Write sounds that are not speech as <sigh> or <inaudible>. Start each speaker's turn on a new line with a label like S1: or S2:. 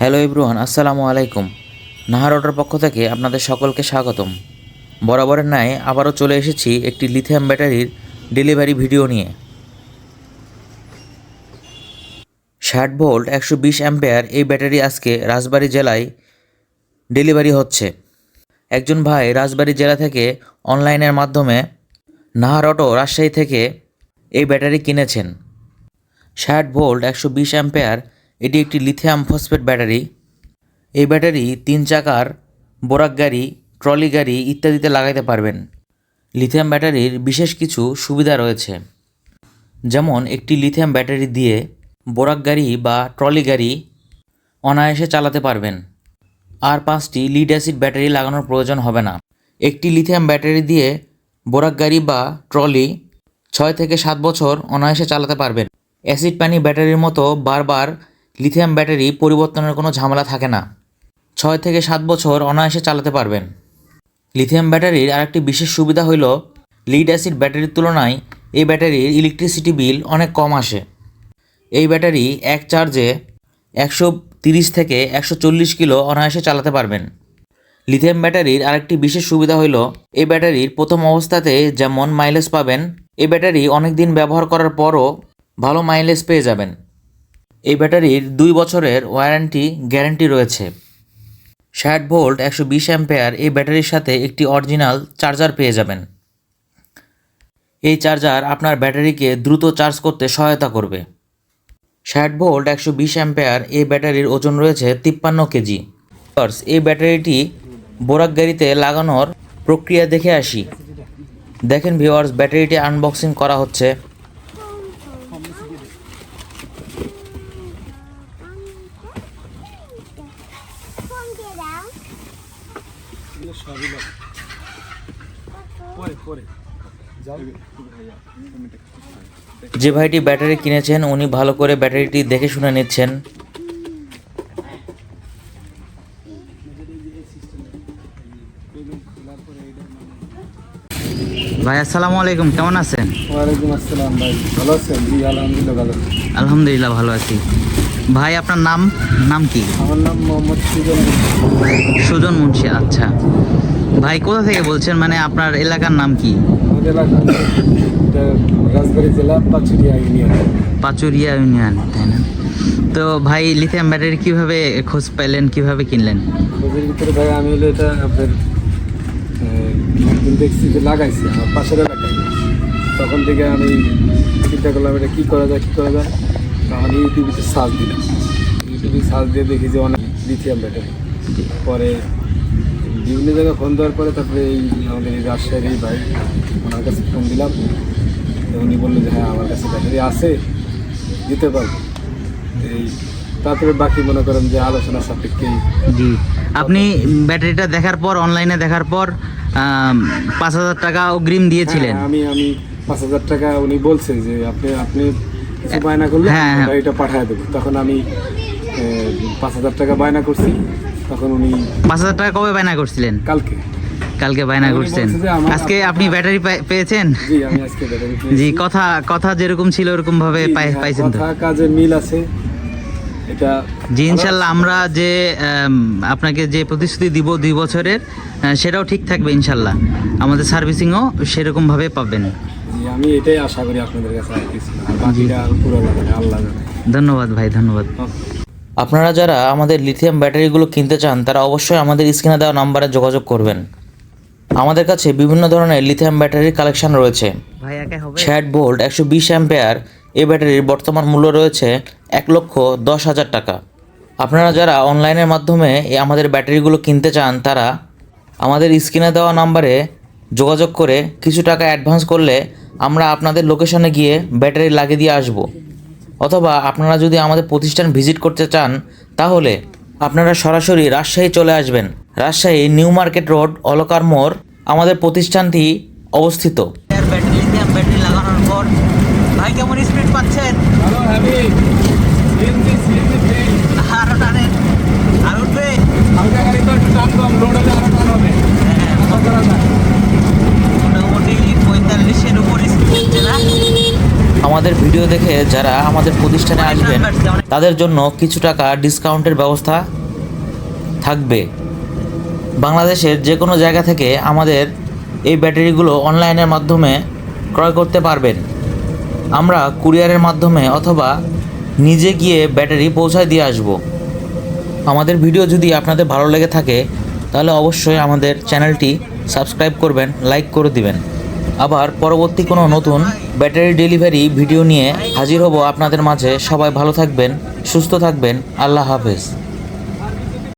S1: Hello ইব্রুহান আসসালামু আলাইকুম। নাহার অটোর পক্ষ থেকে আপনাদের সকলকে স্বাগতম। বরাবরের ন্যায় আবারও চলে এসেছি একটি লিথিয়াম ব্যাটারির ডেলিভারি ভিডিও নিয়ে। ষাট ভোল্ট, একশো বিশ অ্যাম্পেয়ার এই ব্যাটারি আজকে রাজবাড়ী জেলায় ডেলিভারি হচ্ছে। একজন ভাই রাজবাড়ী জেলা থেকে অনলাইনের মাধ্যমে নাহার অটো রাজশাহী থেকে এই ব্যাটারি কিনেছেন। ষাট ভোল্ট, একশো বিশ অ্যাম্পেয়ার এটি একটি লিথিয়াম ফসফেট ব্যাটারি। এই ব্যাটারি তিন চাকার, বোরাক গাড়ি, ট্রলি গাড়ি ইত্যাদিতে লাগাইতে পারবেন। লিথিয়াম ব্যাটারির বিশেষ কিছু সুবিধা রয়েছে। যেমন, একটি লিথিয়াম ব্যাটারি দিয়ে বোরাক গাড়ি বা ট্রলি গাড়ি অনায়াসে চালাতে পারবেন। আর পাঁচটি লিড অ্যাসিড ব্যাটারি লাগানোর প্রয়োজন হবে না। একটি লিথিয়াম ব্যাটারি দিয়ে বোরাক গাড়ি বা ট্রলি ছয় থেকে সাত বছর অনায়াসে চালাতে পারবেন। অ্যাসিড পানি ব্যাটারির মতো বারবার লিথিয়াম ব্যাটারি পরিবর্তনের কোনো ঝামেলা থাকে না। ছয় থেকে সাত বছর অনায়াসে চালাতে পারবেন। লিথিয়াম ব্যাটারির আরেকটি বিশেষ সুবিধা হইল, লিড অ্যাসিড ব্যাটারির তুলনায় এই ব্যাটারির ইলেকট্রিসিটি বিল অনেক কম আসে। এই ব্যাটারি এক চার্জে একশো তিরিশ থেকে একশো চল্লিশ কিলো অনায়াসে চালাতে পারবেন। লিথিয়াম ব্যাটারির আরেকটি বিশেষ সুবিধা হইল, এই ব্যাটারির প্রথম অবস্থাতে যেমন মাইলেজ পাবেন, এই ব্যাটারি অনেক দিন ব্যবহার করার পরও ভালো মাইলেজ পেয়ে যাবেন। এই ব্যাটারির দুই বছরের ওয়ারেন্টি গ্যারান্টি রয়েছে। ষাট ভোল্ট একশো বিশ অ্যাম্পেয়ার এই ব্যাটারির সাথে একটি অরিজিনাল চার্জার পেয়ে যাবেন। এই চার্জার আপনার ব্যাটারিকে দ্রুত চার্জ করতে সহায়তা করবে। ষাট ভোল্ট একশো বিশ অ্যাম্পেয়ার এই ব্যাটারির ওজন রয়েছে তিপ্পান্ন কেজি। এই ব্যাটারিটি বোরাক গাড়িতে লাগানোর প্রক্রিয়া দেখে আসি। দেখেন ভিওয়ার্স ব্যাটারিটি আনবক্সিং করা হচ্ছে। যে ভাইটি ব্যাটারি কিনেছেন উনি ভালো করে ব্যাটারিটি দেখে শুনে নিচ্ছেন। ভাই আসসালামু আলাইকুম। কেমন আছেন?
S2: ওয়ালাইকুম আসসালাম ভাই। ভালো আছেন? জি আলহামদুলিল্লাহ ভালো আছি।
S1: আলহামদুলিল্লাহ ভালো আছি। ভাই আপনার নাম? নাম কি?
S2: আমার নাম মোহাম্মদ সুজন
S1: সুজন মুন্সি আচ্ছা। ভাই কোথা থেকে বলছেন? মানে আপনার এলাকার নাম কি?
S2: রাজবাড়ী জেলা পাচুরিয়া ইউনিয়ন।
S1: পাচুরিয়া ইউনিয়ন তাই না? তো ভাই লিথিয়াম ব্যাটারি কীভাবে খোঁজ পাইলেন কীভাবে কিনলেন?
S2: খোঁজের ভিতরে ভাই আমি হলো এটা আপনার একদিন দেখছি যে লাগাইছে আমার পাশের এলাকায়। তখন থেকে আমি চিন্তা করলাম এটা কী করা যায় কী করা যায়? তখন ইউটিউবে সার্চ দিলাম। ইউটিউবে সার্চ দিয়ে দেখি যে অনেক লিথিয়াম ব্যাটারি পরে বিভিন্ন জায়গায় ফোন দেওয়ার পরে তারপরে এই আমাদের এই রাজশাহীর এই ভাই ওনার কাছে ফোন দিলাম। উনি বলল যে হ্যাঁ আমার কাছে ব্যাটারি আছে দিতে পারব। এই তারপরে বাকি মনে করেন যে আলোচনা সাপেক্ষেই
S1: জি। আপনি ব্যাটারিটা দেখার পর অনলাইনে দেখার পর পাঁচ হাজার টাকা অগ্রিম দিয়েছিলেন।
S2: হ্যাঁ, আমি আমি পাঁচ হাজার টাকা উনি বলছে যে আপনি আপনি কিছু বায়না করলে
S1: হ্যাঁ, হ্যাঁ।
S2: গাড়িটা পাঠিয়ে দেবো। তখন আমি পাঁচ হাজার টাকা বায়না করছি। তখন উনি
S1: পাঁচ হাজার টাকা কবে বায়না করছিলেন?
S2: কালকে।
S1: কালকে বায়না করছেন। আজকে আপনি ব্যাটারি পেয়েছেন?
S2: জি <laughs>
S1: কথা কথা যেরকম ছিল ওরকম ভাবে
S2: হ্যাঁ,
S1: পাইছেন তো।
S2: কাজে মিল আছে। এটা
S1: জি ইনশাল্লাহ আমরা যে আপনাকে যে প্রতিশ্রুতি দিব দুই বছরের সেটাও ঠিক থাকবে ইনশাল্লাহ। আমাদের সার্ভিসিংও সেরকম ভাবে পাবেন
S2: আমি এটাই আশা করি আপনাদের কাছে আর কিছু না। আর বাকিটা পুরো আল্লাহ
S1: ধন্যবাদ ভাই ধন্যবাদ। আপনারা যারা আমাদের লিথিয়াম ব্যাটারিগুলো কিনতে চান তারা অবশ্যই আমাদের স্ক্রিনে দেওয়া নাম্বারে যোগাযোগ করবেন। আমাদের কাছে বিভিন্ন ধরনের লিথিয়াম ব্যাটারির কালেকশন রয়েছে। ষাট ভোল্ট একশো বিশ অ্যাম্পেয়ার এই ব্যাটারির বর্তমান মূল্য রয়েছে এক লক্ষ দশ হাজার টাকা। আপনারা যারা অনলাইনের মাধ্যমে আমাদের ব্যাটারিগুলো কিনতে চান তারা আমাদের স্ক্রিনে দেওয়া নাম্বারে যোগাযোগ করে কিছু টাকা অ্যাডভান্স করলে আমরা আপনাদের লোকেশনে গিয়ে ব্যাটারি লাগিয়ে দিয়ে আসব। অথবা আপনারা যদি আমাদের প্রতিষ্ঠান ভিজিট করতে চান, তাহলে আপনারা সরাসরি রাজশাহী চলে আসবেন। রাজশাহী নিউ মার্কেট রোড, অলকার মোড়, আমাদের প্রতিষ্ঠানটি অবস্থিত। ব্যাটারি লাগানোর পর ভাই কেমন স্পিড পাচ্ছেন
S2: হ্যালো হ্যাপি সিএনজি সিএনজি
S1: আরও টানেন আর উঠবে
S2: হালকা গাড়ি তো একটু টান কম লোড হলে আরও টান হবে আশা করা যায়
S1: মোটামুটি পঁয়তাল্লিশের উপর স্পিড না আমাদের আমাদের ভিডিও দেখে যারা আমাদের প্রতিষ্ঠানে আসবেন তাদের জন্য কিছু টাকা ডিসকাউন্টের ব্যবস্থা থাকবে। বাংলাদেশের যে কোনো জায়গা থেকে আমাদের এই ব্যাটারিগুলো অনলাইনের মাধ্যমে ক্রয় করতে পারবেন। আমরা কুরিয়ারের মাধ্যমে অথবা নিজে গিয়ে ব্যাটারি পৌঁছায় দিয়ে আসব। আমাদের ভিডিও যদি আপনাদের ভালো লেগে থাকে তাহলে অবশ্যই আমাদের চ্যানেলটি সাবস্ক্রাইব করবেন লাইক করে দিবেন। আবার পরবর্তী কোনো নতুন ব্যাটারি ডেলিভারি ভিডিও নিয়ে হাজির হব আপনাদের মাঝে। সবাই ভালো থাকবেন, সুস্থ থাকবেন। আল্লাহ হাফেজ।